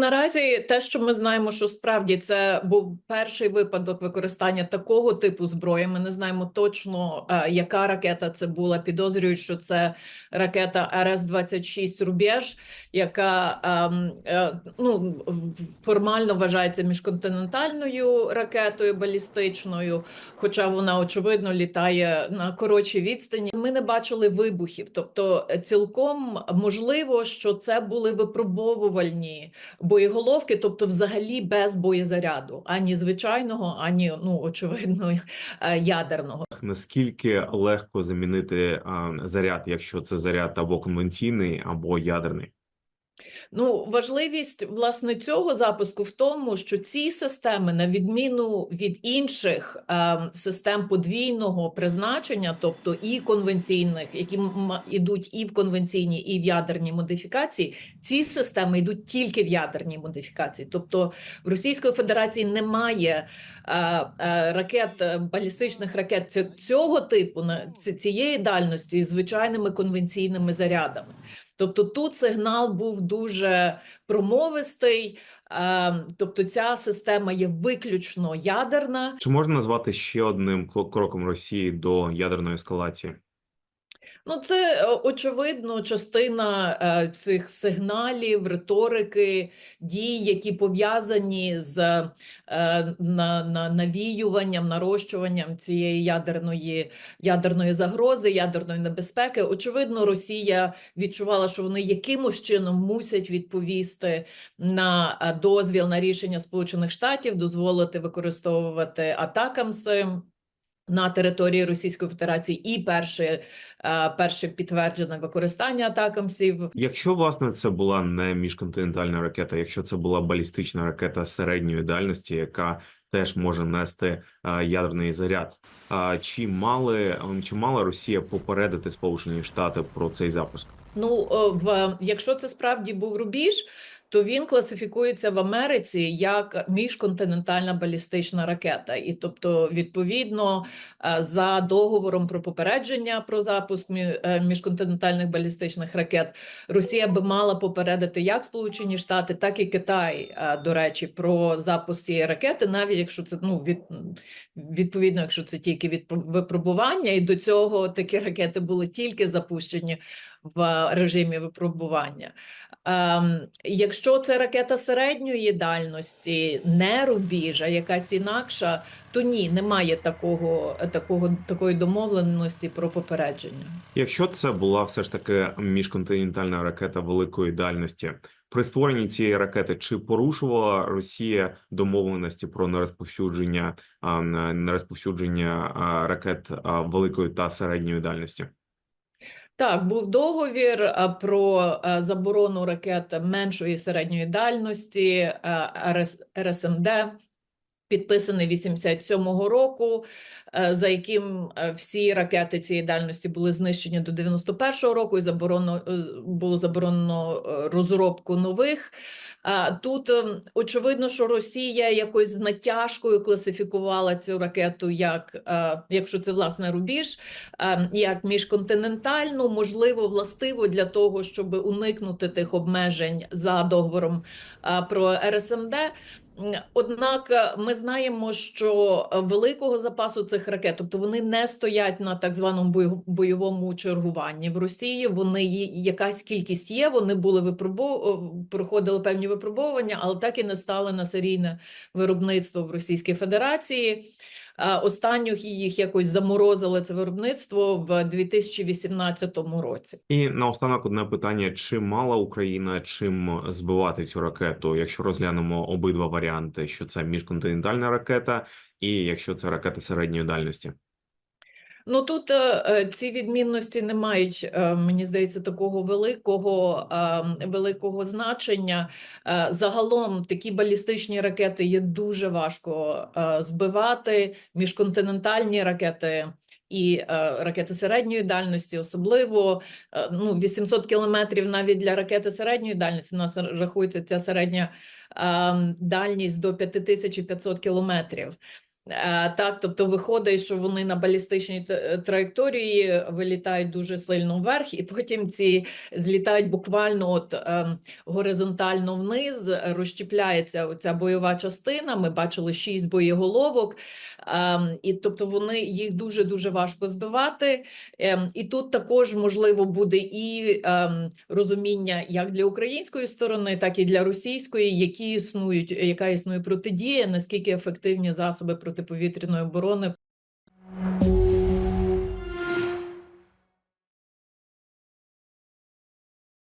Наразі те, що ми знаємо, що справді це був перший випадок використання такого типу зброї. Ми не знаємо точно, е, яка ракета це була. Підозрюють, що це ракета РС-26 Рубеж, яка ем, е, ну, формально вважається міжконтинентальною ракетою балістичною, хоча вона очевидно літає на коротшій відстані. Ми не бачили вибухів, тобто е, цілком можливо, що це були випробовувальні боєголовки, тобто взагалі без боєзаряду, ані звичайного, ані ну очевидно е, ядерного. Наскільки легко замінити заряд, якщо це заряд або конвенційний, або ядерний? Ну, важливість власне цього запуску в тому, що ці системи, на відміну від інших е, систем подвійного призначення, тобто і конвенційних, які йдуть і в конвенційній, і в ядерній модифікації, ці системи йдуть тільки в ядерній модифікації. Тобто в Російської Федерації немає е, е, ракет, е, балістичних ракет цього типу на цієї дальності з звичайними конвенційними зарядами. Тобто тут сигнал був дуже промовистий, е, тобто ця система є виключно ядерна. Чи можна назвати ще одним кроком Росії до ядерної ескалації? Ну, це е, очевидно частина е, цих сигналів, риторики, дій, які пов'язані з е, на, на, навіюванням, нарощуванням цієї ядерної, ядерної загрози, ядерної небезпеки. Очевидно, Росія відчувала, що вони якимось чином мусять відповісти на дозвіл на рішення Сполучених Штатів, дозволити використовувати атакамси. На території Російської Федерації і перше, е, перше підтверджене використання атакамсів. Якщо власне це була не міжконтинентальна ракета, якщо це була балістична ракета середньої дальності, яка теж може нести ядерний заряд, а, чи мали чи мала Росія попередити Сполучені Штати про цей запуск? Ну, е, в якщо це справді був рубіж, то він класифікується в Америці як міжконтинентальна балістична ракета, і тобто, відповідно, е, за договором про попередження про запуск е, міжконтинентальних балістичних ракет, Росія би мала попередити як Сполучені Штати, так і Китай, е, до речі, про запуск цієї ракети, навіть якщо це ну від відповідно, якщо це тільки від випробування, і до цього такі ракети були тільки запущені в режимі випробування. Ем, якщо це ракета середньої дальності, не рубіж, а якась інакша, то ні, немає такого, такого, такої домовленості про попередження. Якщо це була все ж таки міжконтинентальна ракета великої дальності, при створенні цієї ракети чи порушувала Росія домовленості про нерозповсюдження а, нерозповсюдження ракет великої та середньої дальності? Так, був договір про заборону ракет меншої середньої дальності РСМД, підписаний 87-го року, е, за яким е, всі ракети цієї дальності були знищені до 91-го року, і заборонено е, було заборонено розробку нових. Тут е, очевидно, що Росія якось з натяжкою класифікувала цю ракету як, якщо це власне рубіж, як міжконтинентальну, можливо, властиво для того, щоб уникнути тих обмежень за договором про РСМД. Однак е, ми знаємо, що е, великого запасу цих ракет, тобто вони не стоять на так званому бойовому чергуванні в Росії. Вони якась кількість є. Вони були випробу... проходили певні випробовування, але так і не стали на серійне виробництво в Російській Федерації. Останню їх якось заморозили це виробництво в 2018 році. І наостанок одне питання: чи мала Україна чим збивати цю ракету, якщо розглянемо обидва варіанти, що це міжконтинентальна ракета, і якщо це ракета середньої дальності? Ну тут е, е, ці відмінності не мають, е, мені здається, такого великого, великого значення. Загалом такі балістичні ракети є дуже важко збивати. Міжконтинентальні ракети і е, ракети середньої дальності, особливо е, ну, 800 кілометрів навіть для ракети середньої дальності. У нас рахується ця середня е, дальність до 5500 кілометрів. Е, Так, тобто виходить, що вони на балістичній траєкторії вилітають дуже сильно вверх, і потім ці злітають буквально от ем, горизонтально вниз, розщепляється оця бойова частина. Ми бачили шість боєголовок, ем, і тобто вони їх дуже дуже важко збивати. Ем, і тут також можливо буде і розуміння як для української сторони, так і для російської, які існують, яка існує протидія, наскільки ефективні засоби протиповітряної оборони